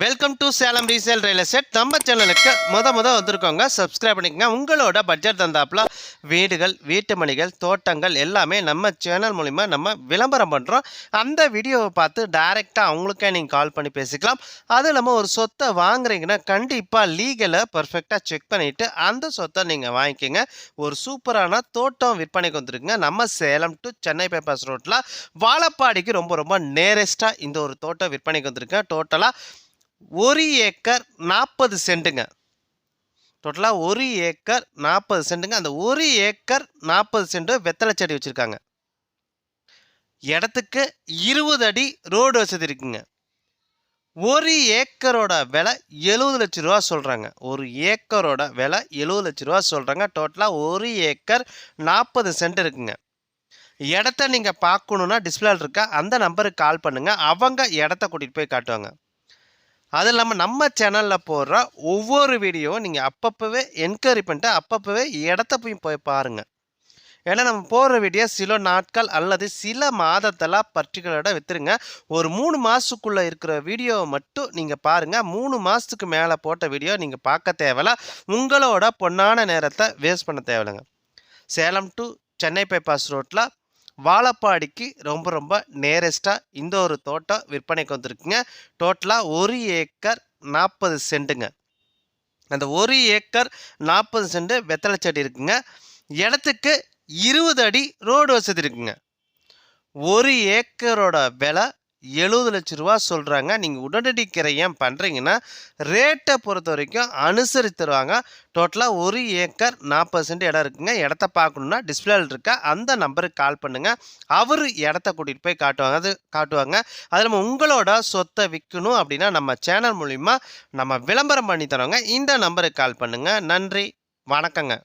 Welcome to Salem resale real estate நம்ம சேனலுக்கு முத முத வந்திருக்கோங்க சப்ஸ்கிரைப் பண்ணிக்கங்க. உங்களோட பட்ஜெட் தந்தாப்புல வீடுகள் வீட்டு மணிகள் தோட்டங்கள் எல்லாமே நம்ம சேனல் மூலிமா நம்ம விளம்பரம் பண்ணுறோம் அந்த வீடியோவை பார்த்து டைரெக்டாக அவங்களுக்கே நீங்கள் கால் பண்ணி பேசிக்கலாம். அதுவும் இல்லாமல் ஒரு சொத்தை வாங்குறீங்கன்னா கண்டிப்பாக லீகலை பர்ஃபெக்டாக செக் பண்ணிவிட்டு அந்த சொத்தை நீங்கள் வாங்கிக்கோங்க. ஒரு சூப்பரான தோட்டம் விற்பனைக்கு வந்துருக்குங்க. நம்ம சேலம் டு சென்னை பேப்பர்ஸ் ரோட்டில் வாழப்பாடிக்கு ரொம்ப ரொம்ப நேரஸ்ட்டாக இந்த ஒரு தோட்டம் விற்பனைக்கு வந்திருக்கேன் டோட்டலாக ஒரு ஏக்கர் நாற்பது சென்ட்டுங்க. டோட்டலாக ஒரு ஏக்கர் நாற்பது சென்ட்டுங்க. அந்த ஒரு ஏக்கர் நாற்பது சென்ட்டு வெத்தலை செடி வச்சுருக்காங்க. இடத்துக்கு இருபது அடி ரோடு வசதி இருக்குங்க. ஒரு ஏக்கரோட விலை எழுபது லட்ச ரூபா சொல்கிறாங்க ஒரு ஏக்கரோட விலை எழுபது லட்ச ரூபா சொல்கிறாங்க டோட்டலாக ஒரு ஏக்கர் நாற்பது சென்ட் இருக்குங்க. இடத்த நீங்கள் பார்க்கணுன்னா டிஸ்பிளேல இருக்கா? அந்த நம்பருக்கு கால் பண்ணுங்கள் அவங்க இடத்த கூட்டிகிட்டு போய் காட்டுவாங்க. அது இல்லாமல் நம்ம சேனலில் போடுற ஒவ்வொரு வீடியோவும் நீங்கள் அப்பப்போவே என்கொயரி பண்ணிட்டு அப்பப்போவே இடத்த போய் போய் பாருங்கள் ஏன்னா நம்ம போடுற வீடியோ சில நாட்கள் அல்லது சில மாதத்தில் பர்டிகுலராக விற்றுருங்க ஒரு மூணு மாதத்துக்குள்ளே இருக்கிற வீடியோவை மட்டும் நீங்கள் பாருங்கள் மூணு மாதத்துக்கு மேலே போட்ட வீடியோ நீங்கள் பார்க்க தேவையில்ல. உங்களோட பொன்னான நேரத்தை வேஸ்ட் பண்ண தேவையில்லைங்க. சேலம் டு சென்னை பைபாஸ் ரோட்டில் வாழப்பாடிக்கு ரொம்ப ரொம்ப நேரஸ்ட்டாக இந்த ஒரு தோட்டம் விற்பனைக்கு வந்திருக்குங்க. டோட்டலாக ஒரு ஏக்கர் நாற்பது சென்ட்டுங்க அந்த ஒரு ஏக்கர் நாற்பது சென்ட் வெத்தலை செடி இருக்குங்க. இடத்துக்கு இருபது அடி ரோடு வசதி இருக்குங்க. ஒரு ஏக்கரோட விலை எழுபது லட்ச ரூபா சொல்கிறாங்க நீங்கள் உடனடி கிரையம் பண்ணுறீங்கன்னா ரேட்டை பொறுத்த வரைக்கும் அனுசரித்து தருவாங்க. டோட்டலாக ஒரு ஏக்கர் நாற்பது சென்ட் இடம் இருக்குங்க. இடத்த பார்க்கணுன்னா டிஸ்பிளேல இருக்க? அந்த நம்பருக்கு கால் பண்ணுங்கள் அவர் இடத்த கூட்டிகிட்டு போய் காட்டுவாங்க. அது காட்டுவாங்க. அது நம்ம உங்களோட சொத்தை விற்கணும் அப்படின்னா நம்ம சேனல் மூலிமா நம்ம விளம்பரம் பண்ணி தரோங்க இந்த நம்பருக்கு கால் பண்ணுங்கள் நன்றி. வணக்கங்க.